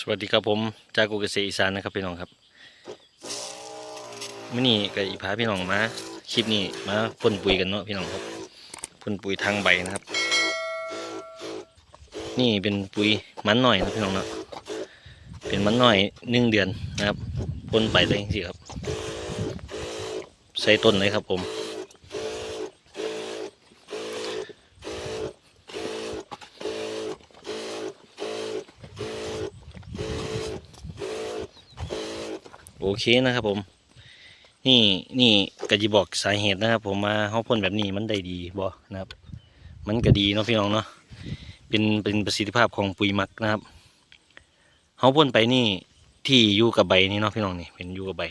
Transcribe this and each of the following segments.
สวัสดีครับผมจากกุเกษตรอีสานนะครับพี่น้องครับมื่อนี้กับอีพาพี่น้องมาคลิปนี้มาพ่นปุ๋ยกันเนาะพี่น้องครับพ่นปุ๋ยทางใบนะครับ นี่เป็นปุ๋ยมันหน่อยนะพี่น้องเนาะเป็นมันหน่อยหนึ่งเดือนนะครับพ่นไปเลยสิครับ ใส่ต้นเลยครับผม โอเคนะครับผม นี่นี่ก็จะบอกสาเหตุนะครับ ผมมาเขาพ่นแบบนี้มันได้ดีบ่นะครับ มันก็ดีเนาะพี่น้องเนาะเป็นเป็นประสิทธิภาพของปุ๋ยมักนะครับเขาพ่นไปนี่ที่อยู่กับใบนี่เนาะพี่น้องนี่เป็นอยู่กับใบ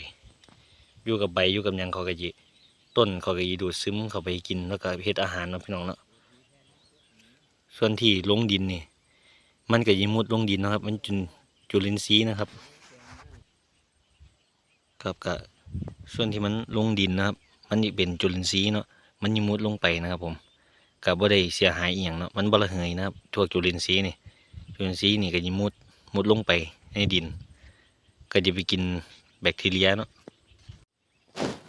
อยู่กับใบอยู่กับยังเขากะยิต้นเขากะยิดูดซึมเข้าไปกินแล้วก็เฮ็ดอาหารเนาะพี่น้องเนาะส่วนที่ลงดินนี่มันก็ยิมุดลงดินนะครับ มันจุนจุลินทรีย์นะครับ ครับก็ส่วนที่มันลงดินนะครับ มันนี่เป็นจุลินทรีย์เนาะมันยมุดลงไปนะครับ ผมก็บ่ได้เสียหายอีหยังเนาะมันบ่ระเหยนะครับทั่วจุลินทรีย์นี่จุลินทรีย์นี่ก็ยมุดมุดลงไปในดิน ก็จะไปกินแบคทีเรียเนาะ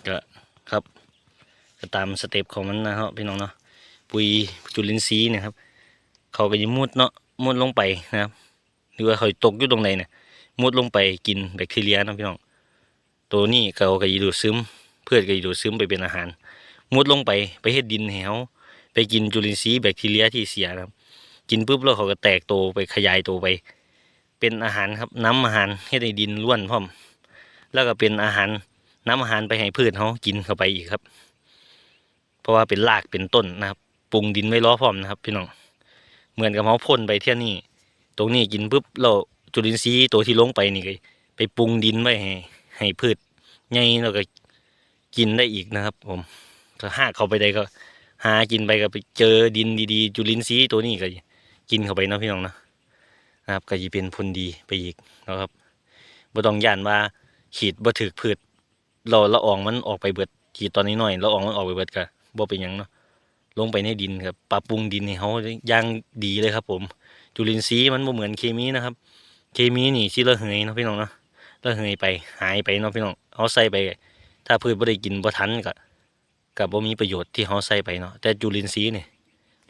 ก็ครับก็ตามสเต็ปของมันนะครับพี่น้องเนาะปุ๋ยจุลินทรีย์เนะครับ เขาก็ยิมุดเนาะมุดลงไปนะครับหรือว่าเขาตกอยู่ตรงไหนเนี่ยมุดลงไปกินแบคทีเรียนะพี่น้อง ตัวนี้เขาก็ยีดูดซึม เพื่อนก็ยีดูดซึมไปเป็นอาหารมุดลงไปไปเฮ็ดดินให้เขาไปกินจุลินทรีย์แบคทีเรียที่เสียนะครับ กินปุ๊บแล้วเขาก็แตกโตวไปขยายตัวไป เป็นอาหารครับน้ำอาหารเฮ็ดให้ดินล้วนพร้อม แล้วก็เป็นอาหารน้ำอาหารไปให้พืชเขากินเข้าไปอีกครับ เพราะว่าเป็นรากเป็นต้นนะครับปรุงดินไว้ล้อพร้อมนะครับพี่น้องเหมือนกับเขาพ่นไปเที่ยนี่ ตรงนี้กินปุ๊บเราจุลินทรีย์ตัวที่ลงไปนี่ก็ไปปรุงดินไว้ให้ ให้พืชใหญ่แล้วก็กินได้อีกนะครับ ผมก็หากเข้าไปได้ก็ หากินไปก็ไปเจอดินดีๆ จุลินทรีย์ตัวนี้ก็กินเข้าไปนะพี่น้องนะนะครับ ก็จะเป็นผลดีไปอีกนะครับบ่ต้องย่านว่าขีดบ่ถึกพืชเราละอองมันออกไปเบิดขีดตอนนี้หน่อยละอองมันออกไปเบิดก็บ่เป็นหยังเนาะลงไปในดินครับปรับปรุงดินให้เขาย่างดีเลยครับ ผม จุลินทรีย์มันบ่เหมือนเคมีนะครับ เคมีนี่สิละเหยเนาะพี่น้องเนาะ แล้วเหยไปหายไปเนาะพี่น้องเขาใส่ไป ถ้าพืชบ่ได้กินบ่ทันก็ก็บ่มีประโยชน์ที่เขาใส่ไปเนาะแต่จุลินทรีย์เนี่ย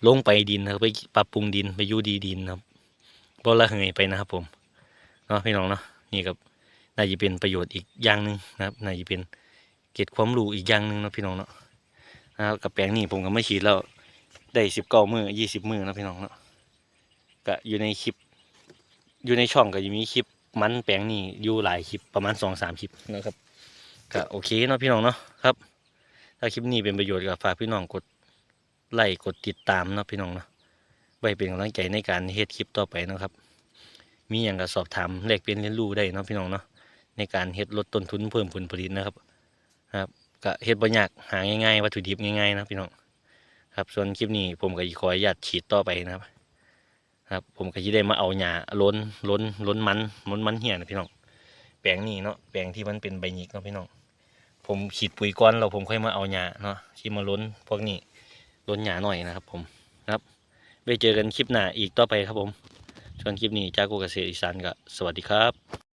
ลงไปดินครับไปปรับปรุงดินไปยู่ดีดินครับบ่ละเหยไปนะครับ ผมเนาะพี่น้องเนาะนี่ครับน่าจะเป็นประโยชน์อีกอย่างหนึ่งนะครับน่าจะเป็นเกร็ดความรู้อีกอย่างหนึ่งเนาะพี่น้องเนาะนะครับกับแปลงนี้ผมก็ไม่ฉีดแล้วได้สิบเก้ามือยี่สิบมือเนาะพี่น้องเนาะก็อยู่ในคลิป อยู่ในช่องก็จะมีคลิป มันแปลงนี่อยู่หลายคลิปประมาณสองสามคลิปนะครับก็โอเคเนาะพี่น้องเนาะครับ ถ้าคลิปนี้เป็นประโยชน์ก็ฝากพี่น้องกดไลค์กดติดตามเนาะพี่น้องเนาะไว้เป็นกำลังใจในการเฮ็ดคลิปต่อไปเนาะครับ มีอย่างก็สอบถามแลกเปลี่ยนเรียนรู้ได้เนาะพี่น้องเนาะในการเฮ็ดลดต้นทุนเพิ่มผลผลิตนะครับครับก็เฮ็ดบ่ยากหาง่ายๆวัตถุดิบง่ายๆนะพี่น้องครับส่วนคลิปนี้ผมก็ขออนุญาตฉีดต่อไปนะครับ ครับ ผมก็จะได้มาเอาหญ้าล้นล้นล้นมันล้นมันเหี่ยนะพี่น้องแปลงนี้เนาะแปลงที่มันเป็นใบหยิกเนาะพี่น้องผมขีดปุ๋ยก้อนเราผมค่อยมาเอาหญ้าเนาะที่มาล้นพวกนี้ล้นหญ้าหน่อยนะครับ ผมครับไว้เจอกันคลิปหน้าอีกต่อไปครับผมช่วนคลิปนี้จากกูเกษตรอีสานก็สวัสดีครับ